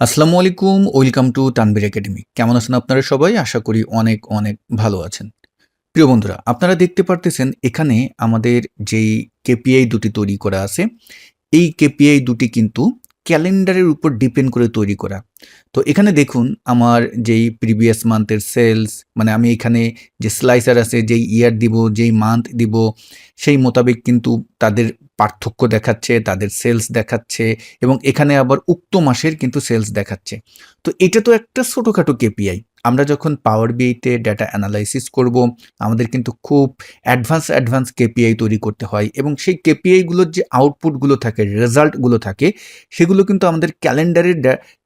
আসসালামু আলাইকুম, welcome to Tanvir academy. কেমন আছেন আপনারা সবাই? আশা করি অনেক অনেক ভালো আছেন। প্রিয় বন্ধুরা, আপনারা দেখতে পারতেছেন এখানে আমাদের যেই কেপিআই দুটি তৈরি করা আছে। এই কেপিআই দুটি কিন্তু ক্যালেন্ডারের উপর ডিপেন্ড করে তৈরি করা। তো এখানে দেখুন আমার যেই প্রিভিয়াস মান্থের সেলস মানে আমি এখানে যে স্লাইসার আছে, যেই ইয়ার দিব, যেই মান্থ দিব, সেই মোতাবেক কিন্তু তাদের পার্থক্য দেখাচ্ছে, তাদের সেলস দেখাচ্ছে এবং এখানে আবার উক্ত মাসের কিন্তু সেলস দেখাচ্ছে। তো এটা তো একটা ছোটোখাটো কেপিআই আমরা যখন পাওয়ার বিআইতে ডাটা অ্যানালাইসিস করব, আমাদের কিন্তু খুব অ্যাডভান্স অ্যাডভান্স কেপিআই তৈরি করতে হয় এবং সেই কেপিআইগুলোর যে আউটপুটগুলো থাকে রেজাল্টগুলো থাকে, সেগুলো কিন্তু আমাদের ক্যালেন্ডারের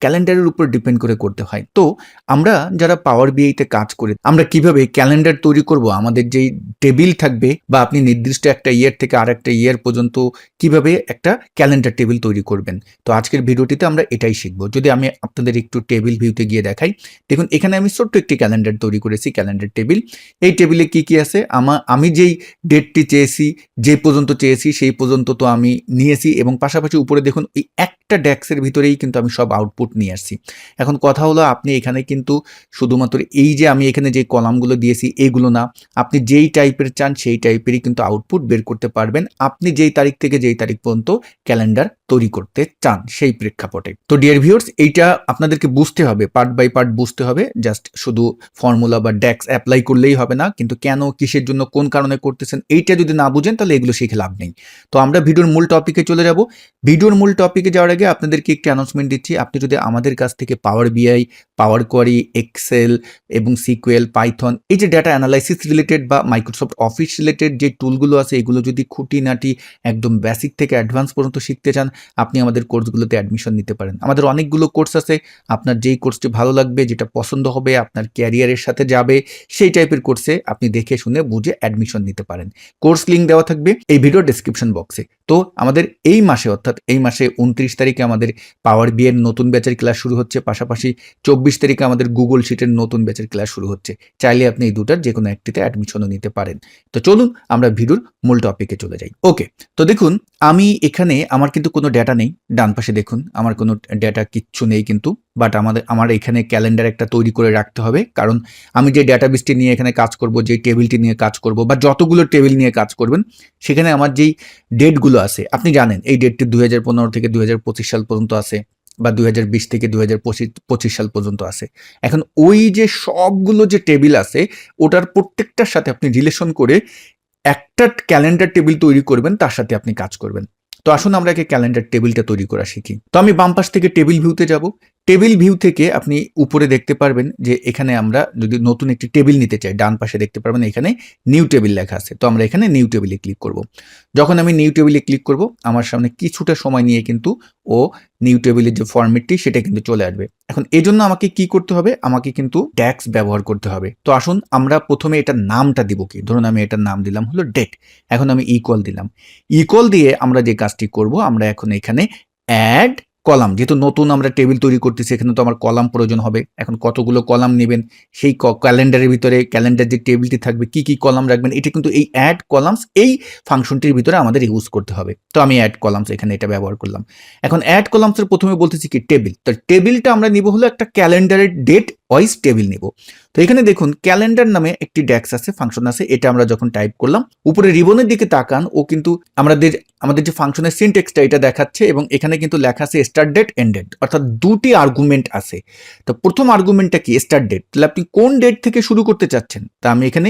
ক্যালেন্ডারের উপর ডিপেন্ড করে করতে হয়। তো আমরা যারা পাওয়ার বিআইতে কাজ করি, আমরা কীভাবে ক্যালেন্ডার তৈরি করব, আমাদের যেই টেবিল থাকবে বা আপনি নির্দিষ্ট একটা ইয়ার থেকে আর একটা ইয়ার পর্যন্ত কীভাবে একটা ক্যালেন্ডার টেবিল তৈরি করবেন। তো আজকের ভিডিওটিতে আমরা এটাই শিখব। যদি আমি আপনাদের একটু টেবিল ভিউতে গিয়ে দেখাই, দেখুন এখানে আমি ছোট্ট একটি ক্যালেন্ডার তৈরি করেছি ক্যালেন্ডার টেবিল এই টেবিলে কি কি আছে? আমার আমি যেই ডেটটি চেয়েছি, যে পর্যন্ত চেয়েছি, সেই পর্যন্ত তো আমি নিয়েছি এবং পাশাপাশি উপরে দেখুন, এই একটা ডেস্কের ভিতরেই কিন্তু আমি সব আউটপুট নিয়ে আসছি। এখন কথা হলো, আপনি এখানে কিন্তু শুধুমাত্র এই যে আমি এখানে যে কলামগুলো দিয়েছি এইগুলো না। আপনি যেই টাইপের চান, সেই টাইপেরই কিন্তু আউটপুট বের করতে পারবেন। আপনি যেই তারিখ থেকে যেই তারিখ পর্যন্ত ক্যালেন্ডার তৈরি করতে চান, সেই প্রেক্ষাপটে। তো ডিয়ার ভিউর্স এইটা আপনাদেরকে বুঝতে হবে পার্ট বাই পার্ট বুঝতে হবে জাস্ট শুধু ফর্মুলা বা ডেক্স অ্যাপ্লাই করলেই হবে না, কিন্তু কেন, কিসের জন্য, কোন কারণে করতেছেন, এইটা যদি না বুঝেন, তাহলে এগুলো শিখে লাভ নেই। তো আমরা ভিডিওর মূল টপিকে চলে যাব। ভিডিওর মূল টপিকে যাওয়ার আগে আপনাদেরকে একটি অ্যানাউন্সমেন্ট দিচ্ছি। আপনি যদি আমাদের কাছ থেকে Power BI Power Query Excel এবং সিকুয়েল পাইথন এই যে ডাটা অ্যানালাইসিস রিলেটেড বা মাইক্রোসফট অফিস রিলেটেড যে টুলগুলো আছে, এগুলো যদি খুঁটিনাটি একদম বেসিক থেকে অ্যাডভান্স পর্যন্ত শিখতে চান, আপনি আমাদের কোর্সগুলোতে অ্যাডমিশন নিতে পারেন। আমাদের অনেকগুলো কোর্স আছে। আপনার যেই কোর্সটি ভালো লাগবে, যেটা পছন্দ হবে আপনার ক্যারিয়ারের সাথে যাবে, সেই টাইপের কোর্সে আপনি দেখে শুনে বুঝে অ্যাডমিশন নিতে পারেন। কোর্স লিঙ্ক দেওয়া থাকবে এই ভিডিও ডিসক্রিপশন বক্সে তো আমাদের এই মাসে অর্থাৎ এই মাসে উনত্রিশ তারিখে আমাদের পাওয়ার বিয়ের নতুন ব্যাচের ক্লাস শুরু হচ্ছে, পাশাপাশি চব্বিশ তারিখে আমাদের গুগল শিটের নতুন ব্যাচের ক্লাস শুরু হচ্ছে। চাইলে আপনি এই দুটার যে কোনো একটিতে অ্যাডমিশনও নিতে পারেন। তো চলুন আমরা ভিডিওর মূল টপিকে চলে যাই। ওকে তো দেখুন আমি এখানে আমার কিন্তু কোনো ডেটা নেই, ডান পাশে দেখুন, আমার কোনো ডেটা কিচ্ছু নেই কিন্তু বাট আমাদের, আমার এখানে ক্যালেন্ডার একটা তৈরি করে রাখতে হবে, কারণ আমি যে ডেটা ডেটাবেসটি নিয়ে এখানে কাজ করব, যে টেবিলটি নিয়ে কাজ করব, বা যতগুলো টেবিল নিয়ে কাজ করবেন, সেখানে আমার যেই ডেটগুলো আছে, আপনি জানেন, এই ডেটটি দুই হাজার পনেরো থেকে দুই হাজার পঁচিশ সাল পর্যন্ত আছে, বা দুই হাজার বিশ থেকে দু পঁচিশ সাল পর্যন্ত আছে। এখন ওই যে সবগুলো যে টেবিল আছে, ওটার প্রত্যেকটার সাথে আপনি রিলেশন করে একটা ক্যালেন্ডার টেবিল তৈরি করবেন, তার সাথে আপনি কাজ করবেন। তো আসুন আমরা একে ক্যালেন্ডার টেবিলটা তৈরি করা শিখি। তো আমি বাম পাশ থেকে টেবিল ভিউতে যাব। টেবিল ভিউ থেকে আপনি উপরে দেখতে পারবেন যে এখানে আমরা যদি নতুন একটি টেবিল নিতে চাই, ডান পাশে দেখতে পারবেন এখানে নিউ টেবিল লেখা আছে। তো আমরা এখানে নিউ টেবিলে ক্লিক করব। যখন আমি নিউ টেবিলে ক্লিক করব, আমার সামনে কিছুটা সময় নিয়ে কিন্তু ও নিউ টেবিলের যে ফর্মেটটি সেটা কিন্তু চলে আসবে। এখন এই জন্য আমাকে কি করতে হবে? আমাকে কিন্তু ট্যাক্স ব্যবহার করতে হবে। তো আসুন আমরা প্রথমে এটার নামটা দিব কি? ধরুন আমি এটার নাম দিলাম হলো ডেট এখন আমি ইকল দিলাম। ইকল দিয়ে আমরা যে কাজটি করব, আমরা এখন এখানে অ্যাড কলাম, যেহেতু নতুন আমরা টেবিল তৈরি করতেছি, এখানে তো আমার কলাম প্রয়োজন হবে। এখন কতগুলো কলাম নেবেন, সেই ক্যালেন্ডারের ভিতরে, ক্যালেন্ডার যে টেবিলটি থাকবে, কি কি কলাম রাখবেন, এটা কিন্তু এই অ্যাড কলামস এই ফাংশনটির ভিতরে আমাদের ইউজ করতে হবে। তো আমি অ্যাড কলামস এখানে এটা ব্যবহার করলাম। এখন অ্যাড কলামসের প্রথমে বলতেছি কি টেবিল তো টেবিলটা আমরা নিব হলো একটা ক্যালেন্ডারের ডেট ওয়াইজ টেবিল নিব। তো এখানে দেখুন ক্যালেন্ডার নামে একটি ড্যাক্স আছে ফাংশন আছে, এটা আমরা যখন টাইপ করলাম, উপরে রিবনের দিকে তাকান, ও কিন্তু আমাদের আমাদের যে ফাংশনের সিনটেক্সটা এটা দেখাচ্ছে এবং এখানে কিন্তু লেখা আছে স্টার্ট ডেট এন্ড ডেট অর্থাৎ দুটি আর্গুমেন্ট আছে। তো প্রথম আর্গুমেন্টটা কি? স্টার্ট ডেট তাহলে আপনি কোন ডেট থেকে শুরু করতে চাচ্ছেন? তা আমি এখানে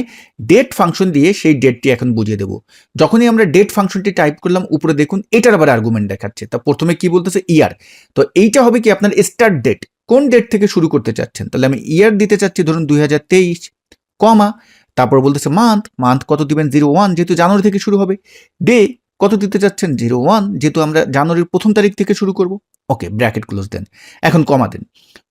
ডেট ফাংশন দিয়ে সেই ডেটটি এখন বুঝিয়ে দেবো। যখনই আমরা ডেট ফাংশনটি টাইপ করলাম, উপরে দেখুন, এটার আবার আর্গুমেন্ট দেখাচ্ছে। তা প্রথমে কি বলতেছে? ইয়ার তো এইটা হবে কি আপনার স্টার্ট ডেট কোন ডেট থেকে শুরু করতে চাচ্ছেন? তাহলে আমি ইয়ার দিতে চাচ্ছি, ধরুন দুই হাজার তেইশ কমা তারপর বলতেছে মান্থ মান্থ কত দিবেন? জিরো ওয়ান যেহেতু জানুয়ারি থেকে শুরু হবে। ডে কত দিতে চাচ্ছেন? জিরো ওয়ান যেহেতু আমরা জানুয়ারির প্রথম তারিখ থেকে শুরু করব। ওকে ব্র্যাকেট ক্লোজ দেন এখন কমা দেন।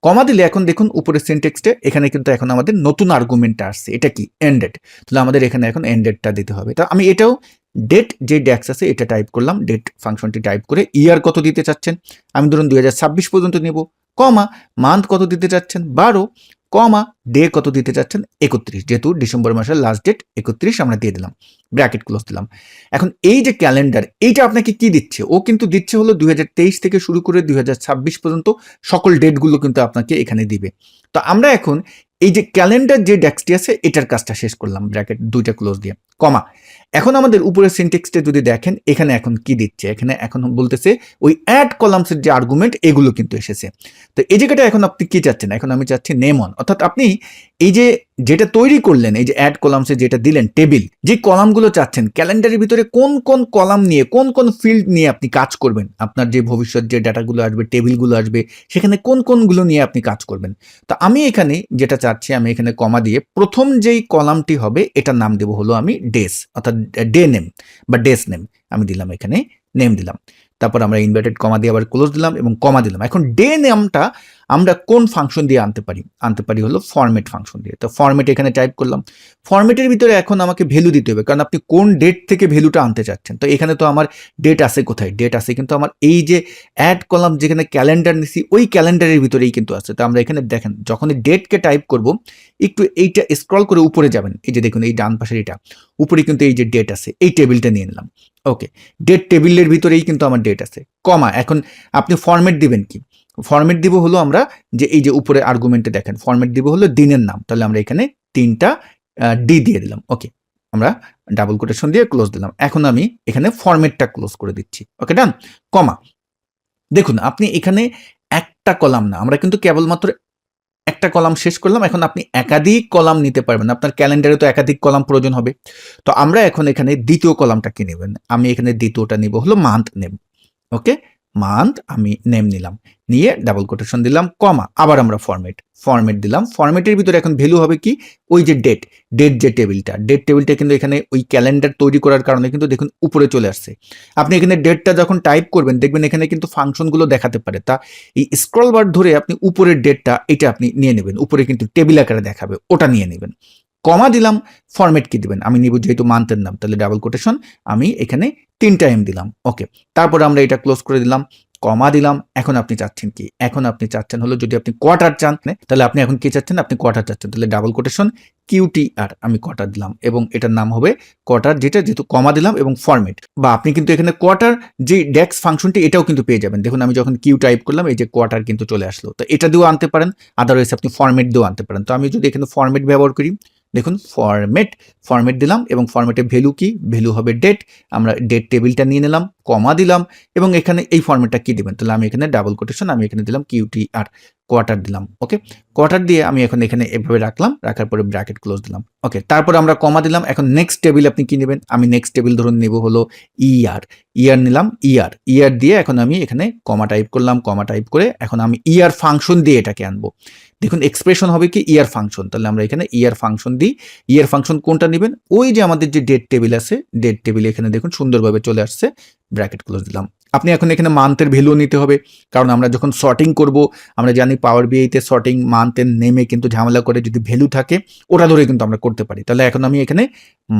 কমা দিলে এখন দেখুন উপরে সিনটেক্সটে এখানে কিন্তু এখন আমাদের নতুন আর্গুমেন্টটা আসছে। এটা কি? এন্ডেড তাহলে আমাদের এখানে এখন এন্ডেডটা দিতে হবে। তো আমি এটাও ডেট যে ড্যাক্স আছে, এটা টাইপ করলাম। ডেট ফাংশনটি টাইপ করে ইয়ার কত দিতে চাচ্ছেন? আমি ধরুন দুই হাজার ছাব্বিশ পর্যন্ত নেব। কমা মান্থ কত দিতে চাচ্ছেন? বারো। কমা ডে কত দিতে চাচ্ছেন? একত্রিশ। যেহেতু ডিসেম্বর মাসের লাস্ট ডেট একত্রিশ আমরা দিয়ে দিলাম। ব্র্যাকেট ক্লোজ দিলাম। এখন এই যে ক্যালেন্ডার এইটা আপনাকে কি দিচ্ছে? ও কিন্তু দিচ্ছে হলো দুই হাজার তেইশ থেকে শুরু করে দুই হাজার ছাব্বিশ পর্যন্ত সকল ডেটগুলো কিন্তু আপনাকে এখানে দিবে। তো আমরা এখন এই যে ক্যালেন্ডার যে ডেস্কটি আছে, এটার কাজটা শেষ করলাম। ব্র্যাকেট দুইটা ক্লোজ দিয়ে। কমা। এখন আমাদের উপরের সিনটেক্সটা যদি দেখেন, এখানে এখন কি দিচ্ছে? এখানে এখন বলতেছে, ওই অ্যাড কলামসের যে আর্গুমেন্ট এগুলো কিন্তু এসেছে। তো এই জায়গাটা এখন আপনি কি চাচ্ছেন? এখন আমি চাচ্ছি নেম অন অর্থাৎ আপনি এই যে যেটা তৈরি করলেন, এই যে অ্যাড কলামসে যেটা দিলেন টেবিল যে কলামগুলো চাচ্ছেন ক্যালেন্ডারের ভিতরে কোন কোন কলাম নিয়ে, কোন কোন ফিল্ড নিয়ে আপনি কাজ করবেন? আপনার যে ভবিষ্যৎ যে ডাটাগুলো আসবে টেবিলগুলো আসবে, সেখানে কোন কোনগুলো নিয়ে আপনি কাজ করবেন? তো আমি এখানে যেটা চাচ্ছি, আমি এখানে কমা দিয়ে প্রথম যেই কলামটি হবে, এটার নাম দেবো হলো আমি ডেস অর্থাৎ ডে নেম বা ডেস নেম আমি দিলাম এখানে নেম দিলাম। তারপর আমরা ইনভার্টেড কমা দিয়ে আবার ক্লোজ দিলাম এবং কমা দিলাম। এখন ডে নেমটা আমরা কোন ফাংশন দিয়ে আনতে পারি? আনতে পারি হলো ফরম্যাট ফাংশন দিয়ে। তো ফরম্যাট এখানে টাইপ করলাম। ফরম্যাটের ভিতরে এখন আমাকে ভ্যালু দিতে হবে, কারণ আপনি কোন ডেট থেকে ভ্যালুটা আনতে চাচ্ছেন? তো এখানে তো আমার ডেট আছে কোথায়? ডেট আছে কিন্তু আমার এই যে অ্যাড কলাম যেখানে ক্যালেন্ডার নিছি, ওই ক্যালেন্ডারের ভিতরেই কিন্তু আছে। তো আমরা এখানে দেখেন যখন ডেটকে টাইপ করব, একটু এইটা স্ক্রল করে উপরে যাবেন। এই যে দেখুন, এই ডান পাশের এটা। উপরে কিন্তু এই যে ডেট আছে, এই টেবিলটা নিয়ে নিলাম। ওকে ডেট টেবিলের ভিতরেই কিন্তু আমার ডেট আছে। কমা, এখন আপনি ফরম্যাট দিবেন কি? ফরম্যাট দিব হলো আমরা যে এই যে উপরে আর্গুমেন্টে দেখেন ফরম্যাট দিব হলো দিনের নাম। তাহলে আমরা এখানে তিনটা ডি দিয়ে দিলাম। ওকে আমরা ডাবল কোটেশন দিয়ে ক্লোজ দিলাম। এখন আমি এখানে ফরম্যাটটা ক্লোজ করে দিচ্ছি। ওকে ডান কমা, দেখুন, আপনি এখানে একটা কলাম না, আমরা কিন্তু কেবলমাত্র একটা কলাম শেষ করলাম, এখন আপনি একাধিক কলাম নিতে পারবেন। আপনার ক্যালেন্ডারে তো একাধিক কলাম প্রয়োজন হবে। তো আমরা এখন এখানে দ্বিতীয় কলামটা কি নেবেন? আমি এখানে দ্বিতীয়টা নিব, হলো মান্থ নেব ওকে মান্থ আমি নেম নিলাম। নিয়ে ডাবল কোটেশন দিলাম কমা আবার আমরা ফরম্যাট ফরম্যাট দিলাম। ফরম্যাটের ভিতরে এখন ভ্যালু হবে কি? ওই যে ডেট ডেট যে টেবিলটা ডেট টেবিলটা কিন্তু এখানে ওই ক্যালেন্ডার তৈরি করার কারণে কিন্তু দেখুন উপরে চলে আসছে। আপনি এখানে ডেটটা যখন টাইপ করবেন, দেখবেন এখানে কিন্তু ফাংশনগুলো দেখাতে পারে। তা এই স্ক্রল বার ধরে আপনি উপরের ডেটটা এটা আপনি নিয়ে নেবেন। উপরে কিন্তু টেবিল আকারে দেখাবে, ওটা নিয়ে নেবেন। কমা দিলাম ফরম্যাট কি দিবেন? আমি নিব যেহেতু মান্থের নাম, তাহলে ডাবল কোটেশন আমি এখানে তিনটা এম দিলাম ওকে তারপর আমরা এটা ক্লোজ করে দিলাম, কমা দিলাম, এখন আপনি চাচ্ছেন কি? এখন আপনি চাচ্ছেন হলো যদি আপনি কোয়ার্টার চান, তাহলে আপনি এখন কি চাচ্ছেন? আপনি কোয়ার্টার চাচ্ছেন, তাহলে ডাবল কোটেশন কিউটি আর আমি কোয়ার্টার দিলাম, এবং এটার নাম হবে কোয়ার্টার যেটা যেহেতু কমা দিলাম এবং ফরম্যাট বা আপনি কিন্তু এখানে কোয়ার্টার যে ডেক্স ফাংশনটি এটাও কিন্তু পেয়ে যাবেন। দেখুন, আমি যখন কিউ টাইপ করলাম, এই যে কোয়ার্টার কিন্তু চলে আসলো। তো এটা দিয়েও আনতে পারেন আদারওয়াইজ আপনি ফরম্যাট দিয়েও আনতে পারেন। তো আমি যদি এখানে ফরম্যাট ব্যবহার করি দেখুন ফরম্যাট ফরম্যাট দিলাম এবং ফরম্যাটের ভ্যালু কি? ভ্যালু হবে ডেট আমরা ডেট টেবিলটা নিয়ে নিলাম কমা দিলাম এবং এখানে এই ফরম্যাটটা কি দেবেন? তাহলে আমি এখানে ডাবল কোটেশন আমি এখানে দিলাম কিউটি আর কোয়ার্টার দিলাম ওকে কোয়ার্টার দিয়ে আমি এখন এখানে এভাবে রাখলাম, রাখার পরে ব্র্যাকেট ক্লোজ দিলাম ওকে তারপর আমরা কমা দিলাম, এখন নেক্সট টেবিল আপনি কি নেবেন? আমি নেক্সট টেবিল ধরুন নেব হলো ইয়ার ইয়ার নিলাম ইয়ার ইয়ার দিয়ে এখন আমি এখানে কমা টাইপ করলাম কমা টাইপ করে এখন আমি ইয়ার ফাংশন দিয়ে এটাকে আনব। দেখুন এক্সপ্রেশন হবে কি ইয়ার ফাংশন তাহলে আমরা এখানে ইয়ার ফাংশন দিই ইয়ার ফাংশন কোনটা নেবেন? ওই যে আমাদের যে ডেট টেবিল আছে ডেট টেবিল এখানে দেখুন সুন্দরভাবে চলে আসছে ব্র্যাকেট ক্লোজ দিলাম। আপনি এখন এখানে মান্থের ভ্যালু নিতে হবে, কারণ আমরা যখন শর্টিং করব, আমরা জানি পাওয়ার বিআইতে শর্টিং মান্থের নেমে কিন্তু ঝামেলা করে যদি ভ্যালু থাকে, ওটা ধরে কিন্তু আমরা করতে পারি। তাহলে এখন আমি এখানে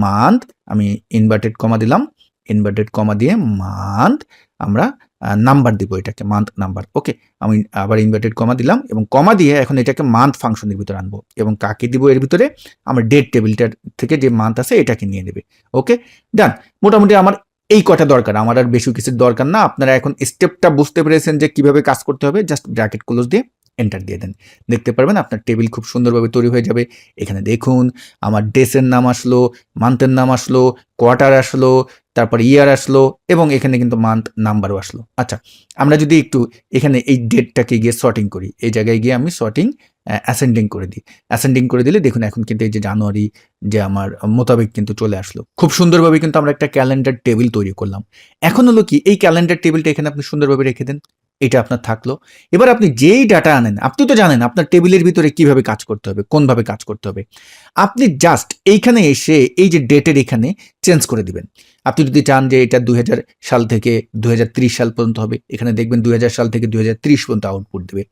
মান্থ আমি ইনভার্টেড কমা দিলাম ইনভার্টেড কমা দিয়ে মান্থ আমরা নাম্বার দিব এটাকে মান্থ নাম্বার ওকে আমি আবার ইনভার্টেড কমা দিলাম এবং কমা দিয়ে এখন এটাকে মান্থ ফাংশনের ভিতরে আনব এবং কাকে দিব এর ভিতরে? আমার ডেট টেবিলটার থেকে যে মান্থ আছে এটাকে নিয়ে নেবে। ওকে ডান মোটামুটি আমার এই কটা দরকার? আমার আর বেশি কিছুর দরকার না। আপনারা এখন স্টেপটা বুঝতে পেরেছেন যে কীভাবে কাজ করতে হবে। জাস্ট ব্র্যাকেট ক্লোজ দিয়ে এন্টার দিয়ে দেন। দেখতে পারবেন আপনার টেবিল খুব সুন্দরভাবে তৈরি হয়ে যাবে। এখানে দেখুন, আমার ডেসের নাম আসলো মান্থের নাম আসলো কোয়ার্টার আসলো, তারপর ইয়ার আসলো এবং এখানে কিন্তু মান্থ নাম্বারও আসলো। আচ্ছা আমরা যদি একটু এখানে এই ডেটটাকে গিয়ে শর্টিং করি, এই জায়গায় গিয়ে আমি শর্টিং অ্যাসেন্ডিং করে দিই। অ্যাসেন্ডিং করে দিলে দেখুন এখন কিন্তু এই যে জানুয়ারি যে আমার মোতাবেক কিন্তু চলে আসলো। খুব সুন্দরভাবে কিন্তু আমরা একটা ক্যালেন্ডার টেবিল তৈরি করলাম। এখন হলো কি, এই ক্যালেন্ডার টেবিলটা এখানে আপনি সুন্দরভাবে রেখে দেন। এটা আপনার থাকল। এবার আপনি যেই ডাটা আনেন, আপনি তো জানেন আপনার টেবিলের ভিতরে কীভাবে কাজ করতে হবে, কোনভাবে কাজ করতে হবে। আপনি জাস্ট এইখানে এসে এই যে ডেটের এখানে চেঞ্জ করে দিবেন। আপনি যদি চান যে এটা দুই হাজার সাল থেকে দু হাজার ত্রিশ সাল পর্যন্ত হবে, এখানে দেখবেন দুই হাজার সাল থেকে দু পর্যন্ত আউটপুট দেবে।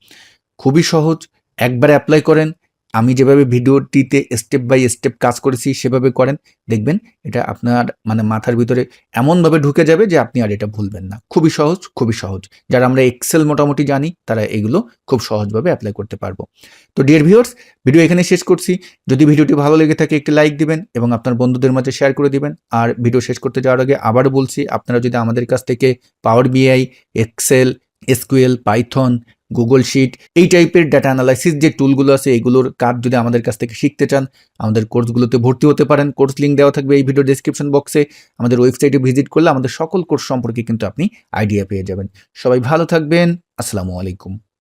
খুবই সহজ, একবারে অ্যাপ্লাই করেন আমি যেভাবে ভিডিওটিতে স্টেপ বাই স্টেপ কাজ করেছি, সেভাবে করেন, দেখবেন এটা আপনার মানে মাথার ভিতরে এমনভাবে ঢুকে যাবে যে আপনি আর এটা ভুলবেন না। খুবই সহজ খুবই সহজ। যারা আমরা এক্সেল মোটামুটি জানি, তারা এগুলো খুব সহজভাবে অ্যাপ্লাই করতে পারব। তো ডিয়ার ভিউয়ার্স ভিডিও এখানে শেষ করছি। যদি ভিডিওটি ভালো লেগে থাকে, একটি লাইক দিবেন এবং আপনার বন্ধুদের মাঝে শেয়ার করে দিবেন। আর ভিডিও শেষ করতে যাওয়ার আগে আবারও বলছি, আপনারা যদি আমাদের কাছ থেকে Power BI Excel SQL Python Google Sheet এই টাইপের ডাটা অ্যানালাইসিস যে টুলগুলো আছে, এগুলোর কাজ যদি আমাদের কাছ থেকে শিখতে চান, আমাদের কোর্সগুলোতে ভর্তি হতে পারেন। কোর্স লিঙ্ক দেওয়া থাকবে এই ভিডিও ডিসক্রিপশন বক্সে আমাদের ওয়েবসাইটে ভিজিট করলে আমাদের সকল কোর্স সম্পর্কে কিন্তু আপনি আইডিয়া পেয়ে যাবেন। সবাই ভালো থাকবেন। আসসালামু আলাইকুম।